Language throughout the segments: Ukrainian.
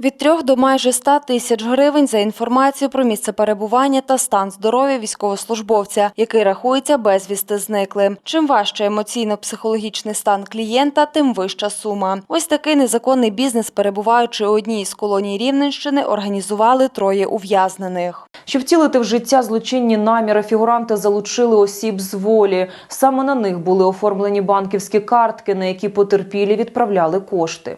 Від трьох до майже 100 тисяч гривень за інформацію про місце перебування та стан здоров'я військовослужбовця, який рахується безвісти зниклим. Чим важче емоційно-психологічний стан клієнта, тим вища сума. Ось такий незаконний бізнес, перебуваючи у одній з колоній Рівненщини, організували троє ув'язнених. Щоб втілити в життя злочинні наміри, фігуранти залучили осіб з волі. Саме на них були оформлені банківські картки, на які потерпілі відправляли кошти.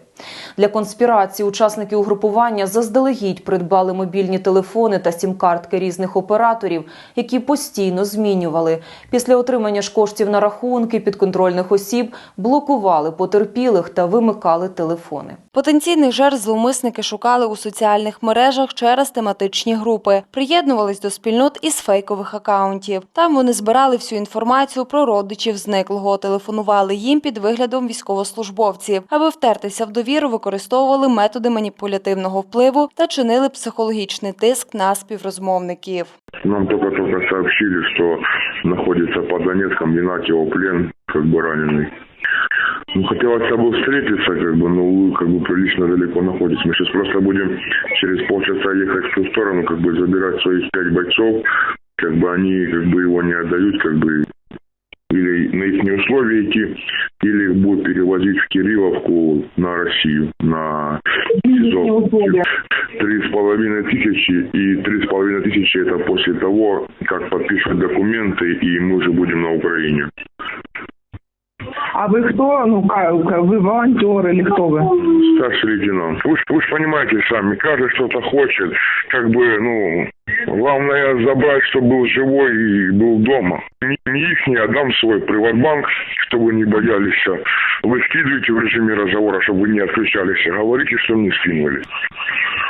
Для конспірації учасники угрупування заздалегідь придбали мобільні телефони та сім-картки різних операторів, які постійно змінювали. Після отримання ж коштів на рахунки підконтрольних осіб блокували потерпілих та вимикали телефони. Потенційних жертв зловмисники шукали у соціальних мережах через тематичні групи, приєднувались до спільнот із фейкових акаунтів. Там вони збирали всю інформацію про родичів зниклого, телефонували їм під виглядом військовослужбовців. Аби втертися в довіру, використовували методи маніпулятивного впливу та чинили психологічний тиск на співрозмовників. Нам только-только сообщили, что находится под Донецком, Янакиево плен, как бы раненый. Ну, хотелось с тобой встретиться, как бы, но вы как бы прилично далеко находитесь. Мы сейчас просто будем через полчаса ехать в ту сторону, как бы забирать своих пять бойцов. Как бы они как бы его не отдают, как бы или на их условия идти, или их будут перевозить в Кирилловку на Россию, на СИЗО. Три с половиной тысячи, и три с половиной тысячи это после того, как подпишут документы, и мы уже будем на Украине. А вы кто? Ну, вы волонтер или кто вы? Старший лейтенант. Вы, вы же понимаете сами, каждый что-то хочет. Как бы, ну, главное забрать, чтобы был живой и был дома. Не, их, не отдам свой приватбанк, чтобы не боялись. Вы скидываете в режиме разговора, чтобы вы не отключались. Говорите, что не скинули.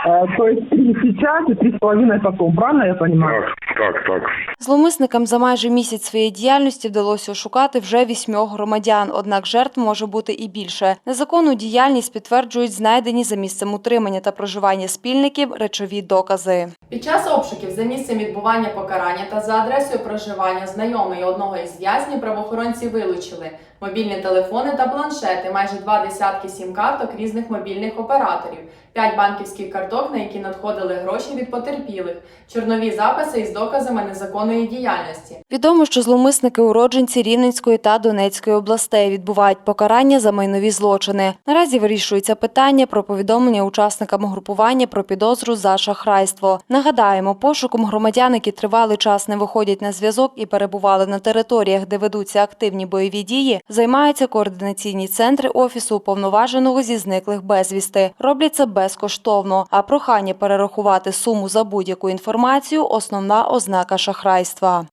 Э, то есть три сейчас и три с половиной потом, правильно я понимаю? Так, так, так. Зловмисникам за майже місяць своєї діяльності вдалося ошукати вже вісьмьох громадян, однак жертв може бути і більше. Незаконну діяльність підтверджують знайдені за місцем утримання та проживання спільників речові докази. Під час обшуків за місцем відбування покарання та за адресою проживання знайомої одного із в'язнів правоохоронці вилучили мобільні телефони та планшети, майже два десятки сім-карток різних мобільних операторів, п'ять банківських карток, на які надходили гроші від потерпілих, чорнові записи із доказами незаконної діяльності. Відомо, що зловмисники уродженці Рівненської та Донецької областей відбувають покарання за майнові злочини. Наразі вирішується питання про повідомлення учасникам групування про підозру за шахрайство. Нагадаємо, пошуком громадян, які тривалий час не виходять на зв'язок і перебували на територіях, де ведуться активні бойові дії, займаються координаційні центри офісу уповноваженого зі зниклих безвісти. Роблять це безкоштовно. А прохання перерахувати суму за будь-яку інформацію основна ознака шахрайства.